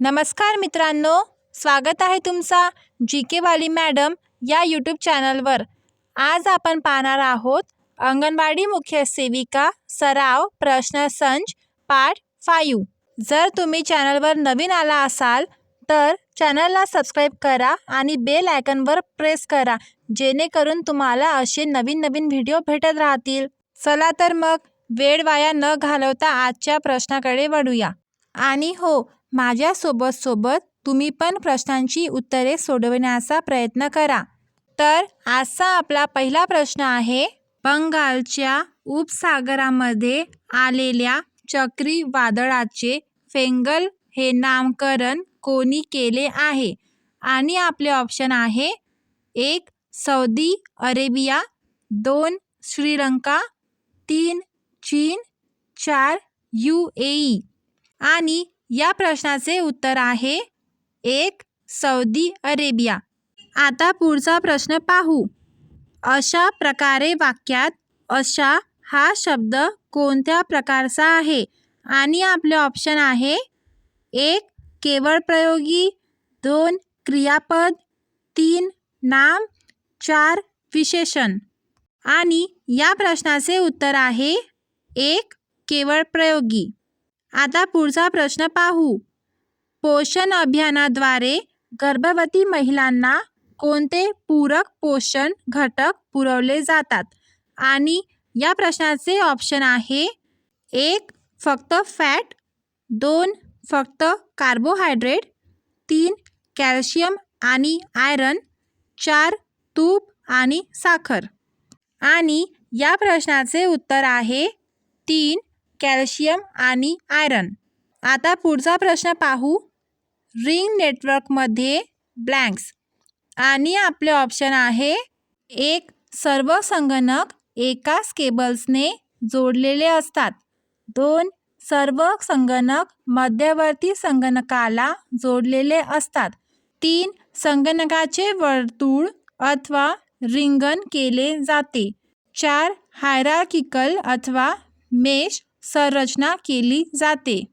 नमस्कार मित्रांनो स्वागत आहे तुमचा जी के वाली मॅडम या यूट्यूब चॅनलवर. आज आपण पाहणार आहोत अंगणवाडी मुख्य सेविका सराव प्रश्नसंच पार्ट फायू जर तुम्ही चॅनलवर नवीन आला असाल तर चॅनलला सबस्क्राईब करा आणि बेल आयकनवर प्रेस करा जेणेकरून तुम्हाला असे नवीन नवीन व्हिडिओ भेटत राहतील. चला तर मग वेळ वाया न घालवता आजच्या प्रश्नाकडे वळूया. आणि हो माझ्यासोबत सोबत तुम्ही पण प्रश्नांची उत्तरे सोडवण्याचा प्रयत्न करा. तर आजचा आपला पहिला प्रश्न आहे बंगालच्या उपसागरामध्ये आलेल्या चक्रीवादळाचे फेंगल हे नामकरण कोणी केले आहे? आणि आपले ऑप्शन आहे एक सौदी अरेबिया दोन श्रीलंका तीन चीन चार यू ए ई. आणि या प्रश्नाचे उत्तर आहे एक सौदी अरेबिया. आता पुढचा प्रश्न पाहू. अशा प्रकारे वाक्यात अशा हा शब्द कोणत्या प्रकारचा आहे? आणि आपले ऑप्शन आहे एक केवळ प्रयोगी दोन क्रियापद तीन नाम चार विशेषण. आणि या प्रश्नाचे उत्तर आहे एक केवळ प्रयोगी. आता पुढचा प्रश्न पाहू. पोषण अभियानाद्वारे गर्भवती महिलांना कोणते पूरक पोषण घटक पुरवले जातात? आणि या प्रश्नाचे ऑप्शन आहे एक फक्त फॅट दोन फक्त कार्बोहायड्रेट तीन कॅल्शियम आणि आयरन चार तूप आणि साखर. आणि या प्रश्नाचे उत्तर आहे तीन कॅल्शियम आणि आयरन. आता पुढचा प्रश्न पाहू. रिंग नेटवर्कमध्ये ब्लँक्स. आणि आपले ऑप्शन आहे एक सर्व संगणक एकाच केबल्सने जोडलेले असतात. दोन सर्व संगणक मध्यवर्ती संगणकाला जोडलेले असतात. तीन संगणकाचे वर्तुळ अथवा रिंगण केले जाते. चार हायरार्किकल अथवा मेश संरचना केली जाते.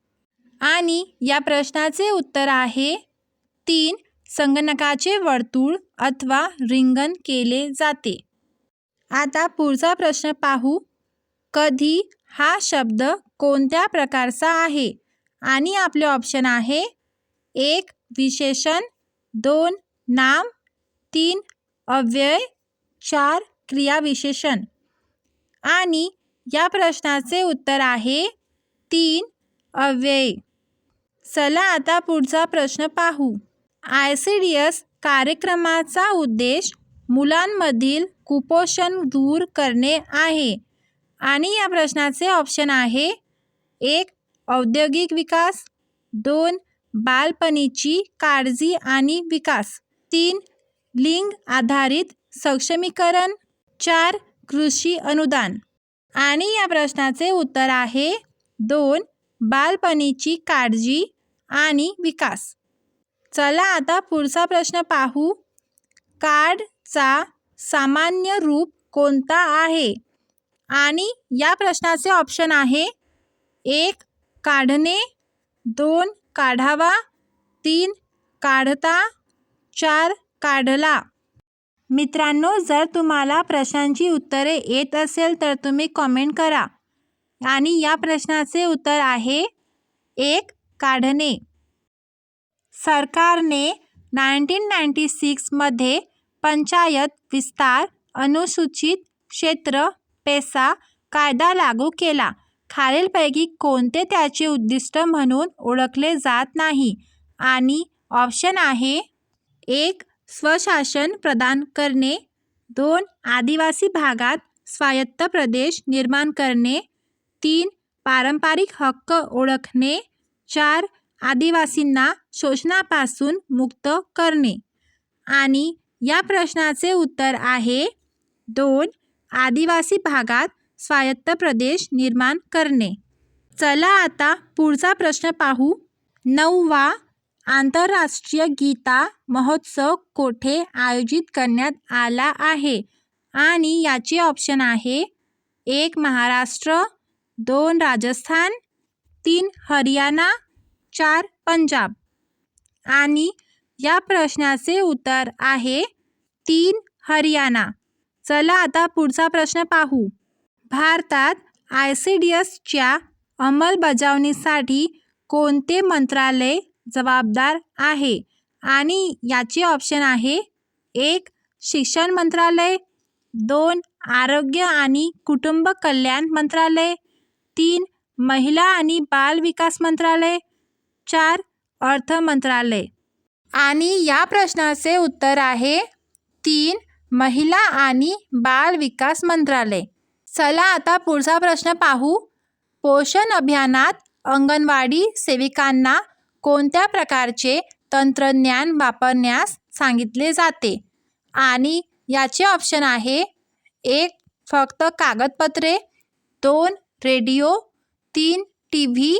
आणि या प्रश्नाचे उत्तर आहे तीन संगणकाचे वर्तुळ अथवा रिंगण केले जाते. आता पुढचा प्रश्न पाहू. कधी हा शब्द कोणत्या प्रकारचा आहे? आणि आपले ऑप्शन आहे एक विशेषण दोन नाम तीन अव्यय चार क्रियाविशेषण. आणि या प्रश्नाचे उत्तर आहे तीन अव्यय. चला आता पुढचा प्रश्न पाहू. आय सी डी एस कार्यक्रमाचा उद्देश मुलांमधील कुपोषण दूर करणे आहे. आणि या प्रश्नाचे ऑप्शन आहे एक औद्योगिक विकास. दोन बालपणीची काळजी आणि विकास. तीन लिंग आधारित सक्षमीकरण. चार कृषी अनुदान. आणि या प्रश्नाचे उत्तर आहे दोन बालपणीची काळजी आणि विकास. चला आता पुढचा प्रश्न पाहू. कार्डचा सामान्य रूप कोणता आहे? आणि या प्रश्नाचे ऑप्शन आहे एक काढणे दोन काढावा तीन काढता चार काढला. मित्रांनो जर तुम्हाला प्रश्नांची उत्तरे येत असेल तर तुम्ही कॉमेंट करा. आणि या प्रश्नाचे उत्तर आहे एक काढणे. सरकारने नाईन्टीन नाईन्टी सिक्समध्ये पंचायत विस्तार अनुसूचित क्षेत्र पेसा कायदा लागू केला. खालीलपैकी कोणते त्याचे उद्दिष्ट म्हणून ओळखले जात नाही? आणि ऑप्शन आहे एक स्वशासन प्रदान करणे. दोन आदिवासी भागात स्वायत्त प्रदेश निर्माण करणे. तीन पारंपरिक हक्क ओळखणे. चार आदिवासींना शोषणापासून मुक्त करणे. आणि या प्रश्नाचे उत्तर आहे दोन आदिवासी भागात स्वायत्त प्रदेश निर्माण करणे. चला आता पुढचा प्रश्न पाहू. नववा आंतरराष्ट्रीय गीता महोत्सव कोठे आयोजित करण्यात आला आहे? आणि याचे ऑप्शन आहे एक महाराष्ट्र दोन राजस्थान तीन हरियाणा चार पंजाब. आणि या प्रश्नाचे उत्तर आहे तीन हरियाणा. चला आता पुढचा प्रश्न पाहू. भारतात आय सी डी एसच्या अंमलबजावणीसाठी कोणते मंत्रालय जबाबदार आहे. आणि याचे ऑप्शन आहे एक शिक्षण मंत्रालय दोन आरोग्य आणि कुटुंब कल्याण मंत्रालय तीन महिला आणि बाल विकास मंत्रालय चार अर्थ मंत्रालय. आणि या प्रश्नाचे उत्तर आहे तीन महिला आणि बाल विकास मंत्रालय. चला आता पुढचा प्रश्न पाहू. पोषण अभियानात अंगणवाडी सेविकांना कोणत्या प्रकारचे तंत्रज्ञान वापरण्यास सांगितले जाते? आणि याचे ऑप्शन आहे एक फक्त कागदपत्रे दोन रेडिओ तीन टी व्ही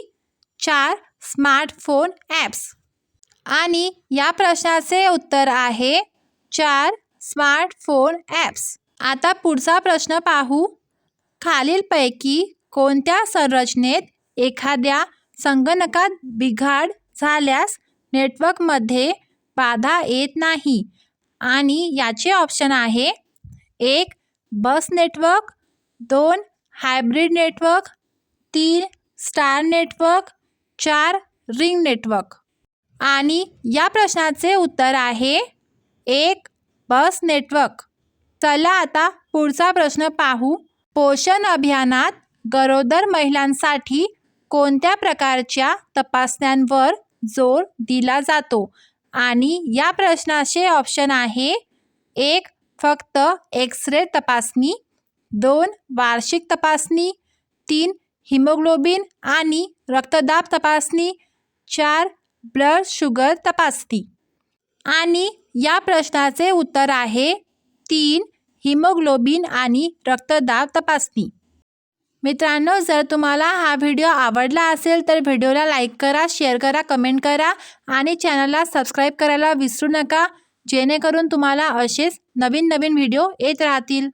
चार स्मार्टफोन ॲप्स आणि या प्रश्नाचे उत्तर आहे चार स्मार्टफोन ॲप्स आता पुढचा प्रश्न पाहू. खालीलपैकी कोणत्या संरचनेत एखाद्या संगणकात बिघाड झाल्यास नेटवर्कमध्ये बाधा येत नाही. आणि याचे ऑप्शन आहे एक बस नेटवर्क दोन हायब्रिड नेटवर्क तीन स्टार नेटवर्क चार रिंग नेटवर्क आणि या प्रश्नाचे उत्तर आहे एक बस नेटवर्क चला आता पुढचा प्रश्न पाहू. पोषण अभियानात गरोदर महिलांसाठी कोणत्या प्रकारच्या तपासण्यांवर जोर दिला जातो. आणि या प्रश्नाचे ऑप्शन आहे एक फक्त एक्स रे तपासणी दोन वार्षिक तपासणी तीन हिमोग्लोबिन आणि रक्तदाब तपासणी चार ब्लड शुगर तपासणी. आणि या प्रश्नाचे उत्तर आहे तीन हिमोग्लोबिन आणि रक्तदाब तपासणी. मित्रांनो जर तुम्हाला हा व्हिडिओ आवडला असेल तर व्हिडिओला लाईक करा शेअर करा कमेंट करा आणि चॅनलला सबस्क्राईब करायला विसरू नका जेणेकरून तुम्हाला असेच नवीन नवीन व्हिडिओ येत राहतील.